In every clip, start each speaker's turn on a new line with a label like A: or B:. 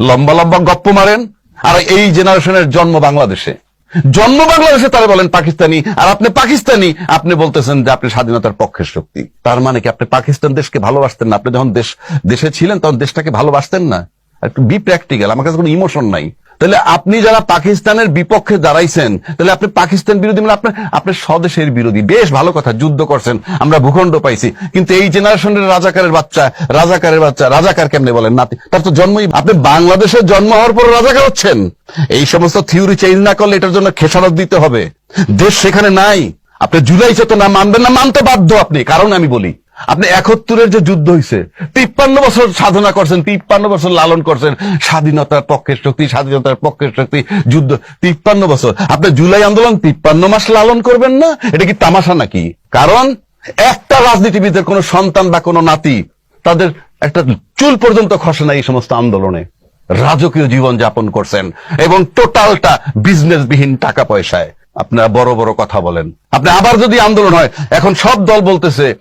A: লম্বা লম্বা গপ্প মারেন, আর এই জেনারেশনের জন্ম বাংলাদেশে। জন্ম বাংলাদেশে তারা বলেন পাকিস্তানি, আর আপনি পাকিস্তানি, আপনি বলতেছেন যে আপনি স্বাধীনতার পক্ষের শক্তি। তার মানে কি আপনি পাকিস্তান দেশকে ভালোবাসতেন না? আপনি যখন দেশ, দেশে ছিলেন, তখন দেশটাকে ভালোবাসতেন না? একটু বি প্র্যাকটিক্যাল আমার কাছে কোনো ইমোশন নাই। তাহলে আপনি যারা পাকিস্তানের বিপক্ষে দাঁড়াইছেন, তাহলে আপনি পাকিস্তান বিরোধী মানে আপনার আপনার স্বদেশের বিরোধী। বেশ ভালো কথা, যুদ্ধ করছেন, আমরা ভূখণ্ড পাইছি। কিন্তু এই জেনারেশনের রাজাকারের বাচ্চা রাজাকারের বাচ্চা, রাজাকার কেমনে বলেন নাতি? তার তো জন্মই আপনি বাংলাদেশের জন্ম হওয়ার পর রাজাকার হচ্ছেন। এই সমস্ত থিওরি চেঞ্জ না করলে এটার জন্য খেসারত দিতে হবে। দেশ সেখানে নাই। আপনি জুলাই চেতনা মানবেন না, মানতে বাধ্য আপনি, কারণ আমি বলি। আপনি একাত্তরের যে যুদ্ধ হয়েছে তিপ্পান্ন বছর সাধনা করছেন, তিপ্পান্ন বছর লালন করছেন, স্বাধীনতার পক্ষের শক্তি, স্বাধীনতার পক্ষের শক্তি, যুদ্ধ, তিপ্পান্ন বছর। আপনি জুলাই আন্দোলন তিপ্পান্ন মাস লালন করবেন না? এটা কি তামাশা নাকি? কারণ একটা রাজনীতিবিদের কোনো সন্তান বা কোনো নাতি, তাদের একটা চুল পর্যন্ত খসে না এই সমস্ত আন্দোলনে। রাজকীয় জীবন যাপন করছেন এবং টোটালটা বিজনেস বিহীন টাকা পয়সায়। আপনারা বড় বড় কথা বলেন। আপনি আবার যদি আন্দোলন হয়, এখন সব দল বলতেছে,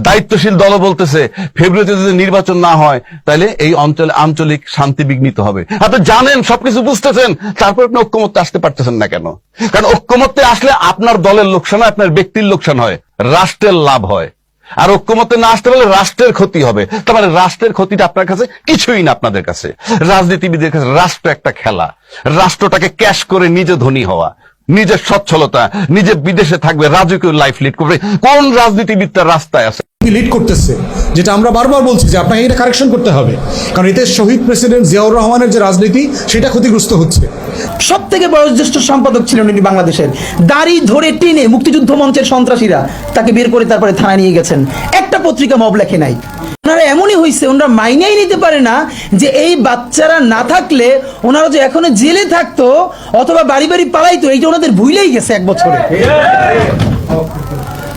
A: দায়িত্বশীল দল বলতেছে, ফেব্রুয়ারিতে যদি নির্বাচন না হয়, তাহলে এই অঞ্চলে আঞ্চলিক শান্তি বিঘ্নিত হবে। আপনি জানেন, সবকিছু বুঝতেছেন, তারপর আপনি ঐক্যমত্যে আসতে পারতেছেন না কেন? কারণ ঐক্যমত্যে আসলে আপনার দলের লোকসান হয়, আপনার ব্যক্তির লোকসান হয়, রাষ্ট্রের লাভ হয়। আর ঐক্যমতে না আসতে পারলে রাষ্ট্রের ক্ষতি হবে। তার মানে রাষ্ট্রের ক্ষতিটা আপনার কাছে কিছুই না আপনাদের কাছে। রাজনীতিবিদের কাছে রাষ্ট্র একটা খেলা। রাষ্ট্রটাকে ক্যাশ করে নিজে ধনী হওয়া। নিজের সচ্ছলতা নিজে বিদেশে থাকবে রাজকীয় লাইফ লিড করবে। কোন রাজনীতিবিদটার রাস্তায় আছে?
B: লিড করতেছে? যেটা আমরা বারবার বলছি যে আপনাকে এটা কারেকশন করতে হবে। কারণ এতে শহীদ প্রেসিডেন্ট জিয়াউর রহমানের যে রাজনীতি সেটা ক্ষতিগ্রস্ত হচ্ছে।
C: সব থেকে বড় জ্যেষ্ঠ সম্পাদক ছিলেন উনি বাংলাদেশের। দাড়ি ধরে টেনে মুক্তিযুদ্ধ মঞ্চের সন্ত্রাসীরা তাকে বের করে তারপরে থানায় নিয়ে গেছেন। একটা পত্রিকা মব লেখে নাই। ওনারা এমনই হয়েছে ওনারা মাইনেই নিতে পারে না যে এই বাচ্চারা না থাকলে ওনারা যে এখনও জেলে থাকতো অথবা বাড়ি বাড়ি পালাইতো এইটা ওনাদের ভুলেই গেছে এক বছরে।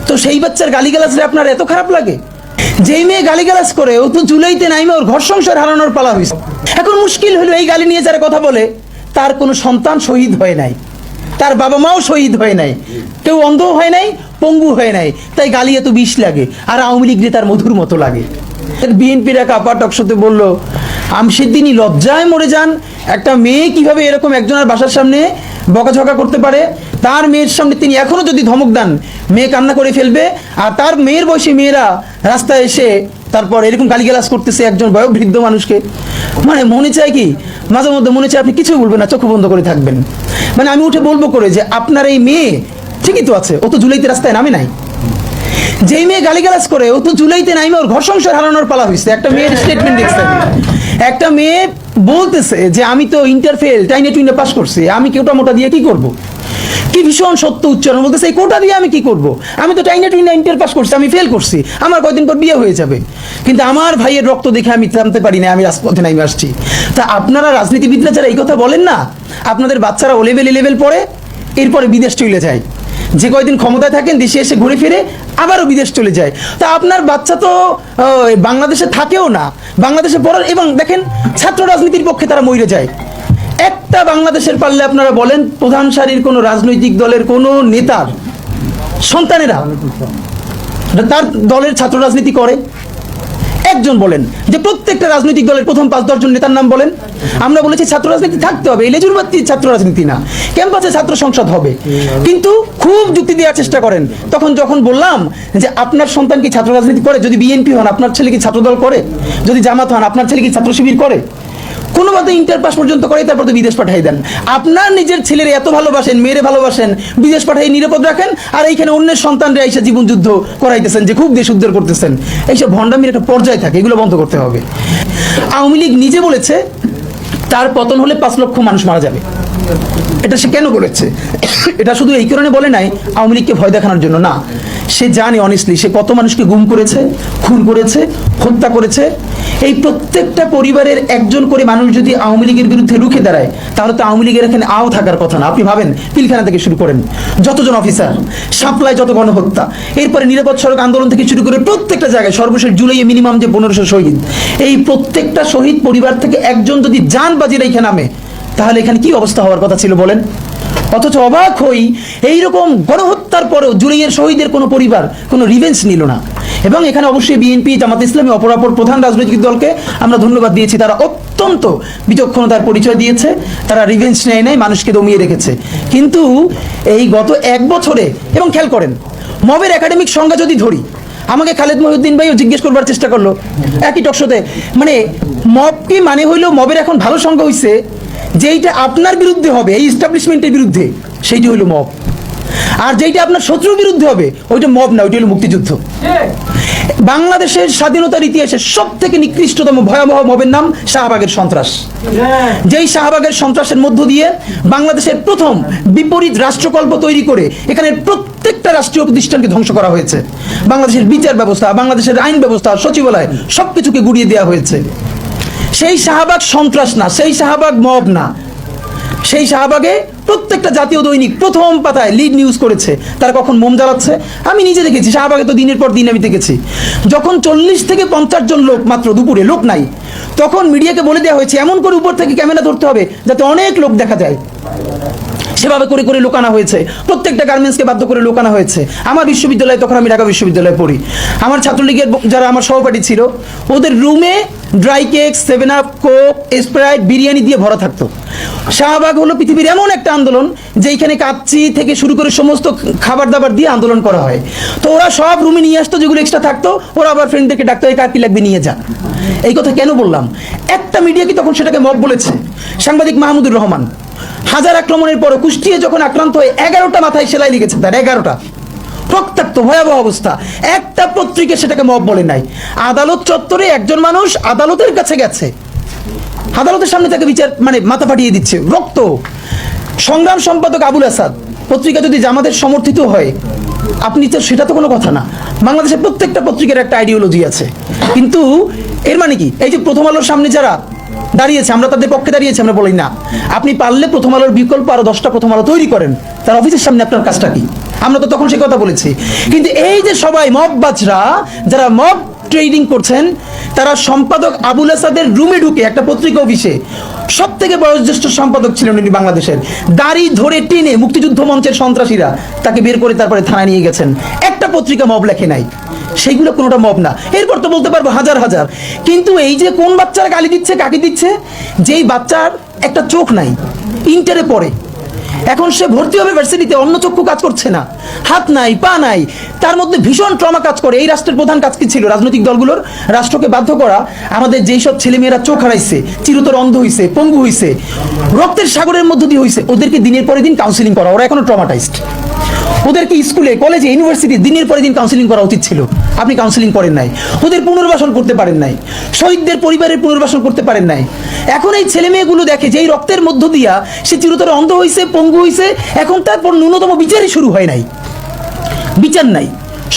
C: তো সেই বাচ্চার গালিগালাজরে আপনার এত খারাপ লাগে? যেই মেয়ে গালিগালাজ করে, ও তো জুলাইতে নাইমে ওর ঘর সংসার হারানোর পালা হয়েছে এখন মুশকিল হলো এই গালি নিয়ে যারা কথা বলে, তার কোনো সন্তান শহীদ হয় নাই। তার বাবা মাও শহীদ হয় নাই। কেউ অন্ধ হয় নাই, পঙ্গু হয় নাই। তাই গালি এত বিষ লাগে, আর আওয়ামী লীগ তার মধুর মতো লাগে। বিএনপির এক আপা টকশোতে বলল, আম সেদিনই লজ্জায় মরে যান। একটা মেয়ে কীভাবে এরকম একজনের বাসার সামনে বকাঝকা করতে পারে? তার মেয়ের সামনে তিনি এখনও যদি ধমক দেন, মেয়ে কান্না করে ফেলবে। আর তার মেয়ের বয়সী মেয়েরা রাস্তায় এসে তারপর এরকম গালিগালাজ করতেছে একজন বয়োবৃদ্ধ মানুষকে। মানে মনে চায় কি, মাঝে মধ্যে মনে চায় আপনি কিছু বলবেন না, চোখ বন্ধ করে থাকবেন। মানে আমি উঠে বলব করে যে, আপনার এই মেয়ে ঠিকই তো আছে, ও তো জুলাইতে রাস্তায় নামে নাই। যেই মেয়ে গালিগালাজ করে, ও তো জুলাইতে নাইমে, ওর ঘর সংসার হারানোর পালা হয়েছে একটা মেয়ের স্টেটমেন্ট দেখছেন একটা মেয়ে বলতেছে যে, আমি তো ইন্টার ফেল টাইনে টুইনে পাস করছি, আমি কেউটা মোটা দিয়ে কি করব? কি ভীষণ সত্য উচ্চারণ বলতেছে, এই কোটা দিয়ে আমি কি করব? আমি তো টাইনে টুইনে ইন্টার পাস করছি, আমি ফেল করছি, আমার কয়দিন পর বিয়ে হয়ে যাবে। কিন্তু আমার ভাইয়ের রক্ত দেখে আমি থামতে পারি না আমি রাজপথে নাইমে আসছি। তা আপনারা রাজনীতিবিদরা যারা এই কথা বলেন না, আপনাদের বাচ্চারা ও লেভেল লেভেল পড়ে, এরপরে বিদেশ চলে যায়। যে কয়দিন ক্ষমতায় থাকেন, দেশে এসে ঘুরে ফিরে আবারও বিদেশ চলে যায়। তা আপনার বাচ্চা তো বাংলাদেশে থাকেও না। বাংলাদেশে পড়ার, এবং দেখেন, ছাত্র রাজনীতির পক্ষে তারা মরে যায়। একটা বাংলাদেশের পারলে আপনারা বলেন, প্রধান সারির কোনো রাজনৈতিক দলের কোনো নেতার সন্তানেরা, তার দলের ছাত্র রাজনীতি করে। একজন বলেন যে প্রত্যেকটা রাজনৈতিক দলের প্রথম পাঁচ দশজন নেতার নাম বলেন। আমরা বলেছি ছাত্র রাজনীতি থাকতে হবে, এই লেজুরবাতি ছাত্র রাজনীতি না। ক্যাম্পাসে ছাত্র সংসদ হবে। কিন্তু খুব যুক্তি দেওয়ার চেষ্টা করেন। তখন যখন বললাম যে আপনার সন্তান কি ছাত্র রাজনীতি করে? যদি বিএনপি হন, আপনার ছেলে কি ছাত্রদল করে? যদি জামাত হন, আপনার ছেলে কি ছাত্র শিবির করে? কোনো মতে ইন্টার পাস পর্যন্ত করে তারপর তো বিদেশ পাঠাই দেন। আপনার নিজের ছেলের এত ভালোবাসেন, মেয়েরে ভালোবাসেন, বিদেশ পাঠাই নিরাপদ রাখেন, আর এইখানে অন্যের সন্তানরা এসে জীবন যুদ্ধ করাইতেছেন, যে খুব দেশ উদ্ধার করতেছেন। এইসব ভণ্ডামির একটা পর্যায় থাকে, এগুলো বন্ধ করতে হবে। আওয়ামী লীগ নিজে বলেছে, তার পতন হলে পাঁচ লক্ষ মানুষ মারা যাবে। এটা সে কেন বলেছে এটা শুধু এই কারণে বলে নাই, আওয়ামী লীগকে ভয় দেখানোর জন্য না। সে জানে অনেস্টলি সে কত মানুষকে গুম করেছে, খুন করেছে, হত্যা করেছে। এই প্রত্যেকটা পরিবারের একজন করে মানুষ যদি আওয়ামী লীগের বিরুদ্ধে রুখে দাঁড়ায়, তাহলে তো আওয়ামী লীগের এখানে আও থাকার কথা না। আপনি ভাবেন, পিলখানা থেকে শুরু করেন। যতজন অফিসার সাপ্লাই যত গণহত্যা। এরপরে নিরাপদ সড়ক আন্দোলন থেকে শুরু করে প্রত্যেকটা জায়গায়, সর্বশেষ জুলাইয়ে মিনিমাম যে পনেরোশো শহীদ। এই প্রত্যেকটা শহীদ পরিবার থেকে একজন যদি যান বাজি রেখে নামে তাহলে এখানে কি অবস্থা হওয়ার কথা ছিল বলেন? অথচ অবাক হই, এইরকম গণহত্যার হত্যার পরেও জুলাইয়ের শহীদের কোনো পরিবার, কোনো রিভেন্স নিল না। এবং এখানে অবশ্যই বিএনপি জামাত ইসলামী, অপরাপর প্রধান রাজনৈতিক দলকে আমরা ধন্যবাদ দিয়েছি। তারা অত্যন্ত বিচক্ষণতার পরিচয় দিয়েছে। তারা রিভেন্স নেয় নাই, মানুষকে দমিয়ে রেখেছে। কিন্তু এই গত এক বছরে, এবং খেয়াল করেন, মবের একাডেমিক সংজ্ঞা যদি ধরি, আমাকে খালেদ মহিউদ্দিন ভাইও জিজ্ঞেস করবার চেষ্টা করল। একই টকশোতে মানে মব কি মানে হইল মবের এখন ভালো সংজ্ঞা হইছে? যেইটা আপনার বিরুদ্ধে হবে এই এস্টাবলিশমেন্টের বিরুদ্ধে সেইটি হইল মব। আর যেইটা আপনার শত্রুর বিরুদ্ধে হবে ওইটা মব না ওইটা হলো মুক্তিযুদ্ধ। বাংলাদেশের স্বাধীনতার ইতিহাসে সব থেকে নিকৃষ্টতম ভয়াবহ মবের নাম শাহবাগের সন্ত্রাস। যেই শাহবাগের সন্ত্রাসের মধ্য দিয়ে বাংলাদেশের প্রথম বিপরীত রাষ্ট্রকল্প তৈরি করে এখানে প্রত্যেকটা রাষ্ট্রীয় প্রতিষ্ঠানকে ধ্বংস করা হয়েছে। বাংলাদেশের বিচার ব্যবস্থা বাংলাদেশের আইন ব্যবস্থা সচিবালয় সবকিছুকে গুড়িয়ে দেওয়া হয়েছে। সেই শাহবাগ সন্ত্রাস না, সেই শাহবাগ মব না। সেই শাহবাগে প্রত্যেকটা জাতীয় দৈনিক প্রথম পাতায় লিড নিউজ করেছে। তারা কখন মোম জ্বালাচ্ছে? আমি নিজে দেখেছি, শাহবাগে তো দিনের পর দিন আমি দেখেছি। যখন চল্লিশ থেকে পঞ্চাশ জন লোক মাত্র দুপুরে, লোক নাই, তখন মিডিয়াকে বলে দেওয়া হয়েছে, এমন করে উপর থেকে ক্যামেরা ধরতে হবে যাতে অনেক লোক দেখা যায়। সেভাবে করে করে লোকানো হয়েছে। প্রত্যেকটা গার্মেন্টসকে বাধ্য করে লোকানো হয়েছে। আমার বিশ্ববিদ্যালয়ে, তখন আমি ঢাকা বিশ্ববিদ্যালয়ে পড়ি। আমার ছাত্রলীগের যারা আমার সহপাঠী ছিল, ওদের রুমে dry cake seven up coke Sprite biryani দিয়ে ভরা থাকতো। শাহবাগ হলো পৃথিবীর এমন একটা আন্দোলন যেইখানে কাচ্চি থেকে শুরু করে সমস্ত খাবার দাবার দিয়ে আন্দোলন করা হয়। তো ওরা সব রুমে নিয়ে আসতো, যেগুলো এক্সট্রা থাকতো, ওরা আবার ফ্রেন্ডদেরকে ডাকতো, এই কার কি লাগবে নিয়ে যা। এই কথা কেন বললাম? একটা মিডিয়া কি তখন সেটাকে মব বলেছে? সাংবাদিক মাহমুদুর রহমান। হাজার আক্রমণের পরে কুষ্টিয়ে যখন আক্রান্ত হয়ে এগারোটা মাথায় সেলাই লেগেছে তার, এগারোটা। রক্তাক্ত ভয়াবহ অবস্থা। একটা পত্রিকা সেটাকে মব বলে নাই। আদালত চত্বরে একজন মানুষ আদালতের কাছে গেছে। আদালতের সামনে তাকে বিচার মানে মাথা ফাটিয়ে দিচ্ছে। রক্ত। সংগ্রাম সম্পাদক আবুল আসাদ, পত্রিকা যদি জামাতের সমর্থিত হয়, আপনি তো সেটা তো কোনো কথা না। বাংলাদেশের প্রত্যেকটা পত্রিকার একটা আইডিওলজি আছে। কিন্তু এর মানে কি? এই যে প্রথম আলোর সামনে যারা দাঁড়িয়েছে, আমরা তাদের পক্ষে দাঁড়িয়েছি, আমরা বলি না। আপনি পারলে প্রথম আলোর বিকল্প আরও দশটা প্রথম আলো তৈরি করেন। তার অফিসের সামনে আপনার কাজটা কি? আমরা তো তখন সে কথা বলেছি। কিন্তু এই যে সবাই মব বাজরা যারা মব ট্রেডিং করছেন, তারা সম্পাদক আবুল আসাদের রুমে ঢুকে একটা পত্রিকা অফিসে সব থেকে বয়োজ্যেষ্ঠ সম্পাদক ছিলেন উনি বাংলাদেশের। দাড়ি ধরে টেনে মুক্তিযুদ্ধ মঞ্চের সন্ত্রাসীরা তাকে বের করে তারপরে থানায় নিয়ে গেছেন। একটা পত্রিকা মব লেখে নাই। সেইগুলো কোনোটা মব না। এরপর তো বলতে পারব হাজার হাজার। কিন্তু এই যে কোন বাচ্চারা গালি দিচ্ছে, কাকে দিচ্ছে, যেই বাচ্চার একটা চোখ নাই ইন্টারে পড়ে। এখন সে ভর্তি হবে ভার্সিটিতে অন্য চক্ষু কাজ করছে না। হাত নাই, পা নাই, তার মধ্যে ভীষণ ট্রমা কাজ করে। এই রাষ্ট্রের প্রধান কাজ কি ছিল? রাজনৈতিক দলগুলোর রাষ্ট্রকে বাধ্য করা, আমাদের যেই সব ছেলেমেয়েরা চোখ হারাইছে, চিরতর অন্ধ হইছে, পঙ্গু হইছে, রক্তের সাগরের মধ্য দিয়ে হইছে, ওদেরকে দিনের পরে দিন কাউন্সিলিং করা। ওরা এখনও ট্রমাটাইজড ওদেরকে স্কুলে, কলেজে ইউনিভার্সিটি দিনের পরে দিন কাউন্সিলিং করা উচিত ছিল। আপনি কাউন্সিলিং করেন নাই, ওদের পুনর্বাসন করতে পারেন নাই, শহীদদের পরিবারের পুনর্বাসন করতে পারেন নাই। এখন এই ছেলে মেয়েগুলো দেখে যে এই রক্তের মধ্য দিয়া সে চিরতরে অন্ধ হইছে, পঙ্গু হইছে, এখন তারপর ন্যূনতম বিচারই শুরু হয় নাই। বিচার নাই,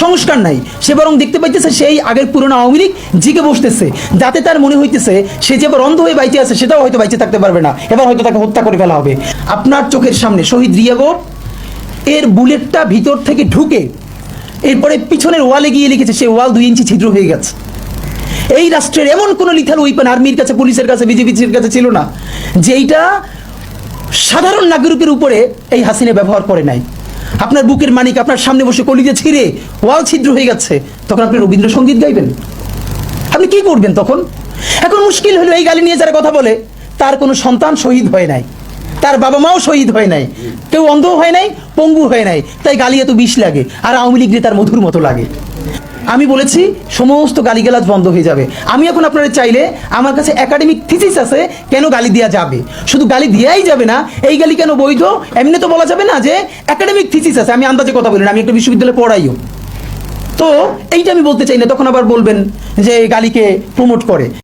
C: সংস্কার নাই, সে বরং দেখতে পাইতেছে সেই আগের পুরনো আওয়ামী লীগ জিকে বসতেছে, যাতে তার মনে হইতেছে সে যে অন্ধ হয়ে বাইতে আছে, সেটাও হয়তো বাইতে থাকতে পারবে না, এবার হয়তো তাকে হত্যা করে ফেলা হবে। আপনার চোখের সামনে শহীদ রিয়াগো এর বুলেটটা ভিতর থেকে ঢুকে এরপরে পিছনের ওয়ালে গিয়ে লিখেছে, সে ওয়াল দুই ইঞ্চি ছিদ্র হয়ে গেছে। এই রাষ্ট্রের এমন কোনো লিথাল ওয়েপন আর্মির কাছে পুলিশের কাছে বিজেপির কাছে ছিল না, যেইটা সাধারণ নাগরিকের উপরে এই হাসিনে ব্যবহার করে নাই। আপনার বুকের মানিক, আপনার সামনে বসে কলিজে ছিঁড়ে ওয়াল ছিদ্র হয়ে গেছে, তখন আপনি রবীন্দ্রসঙ্গীত গাইবেন? আপনি কি করবেন তখন? এখন মুশকিল হলো এই গালি নিয়ে যারা কথা বলে, তার কোনো সন্তান শহীদ হয় নাই। তার বাবা মাও শহীদ হয় নাই। কেউ অন্ধ হয় নাই, পঙ্গু হয় নাই। তাই গালি এত বিষ লাগে, আর আওয়ামী লীগ তার মধুর মতো লাগে। আমি বলেছি, সমস্ত গালিগালাজ বন্ধ হয়ে যাবে। আমি এখন আপনারা চাইলে আমার কাছে একাডেমিক থিসিস আছে, কেন গালি দেওয়া যাবে? শুধু গালি দেওয়াই যাবে না, এই গালি কেন বৈধ? এমনি তো বলা যাবে না যে একাডেমিক থিসিস আছে। আমি আন্দাজে কথা বলি না, আমি একটা বিশ্ববিদ্যালয়ে পড়াইও। তো, এইটা আমি বলতে চাই না, তখন আবার বলবেন যে গালিকে প্রমোট করে।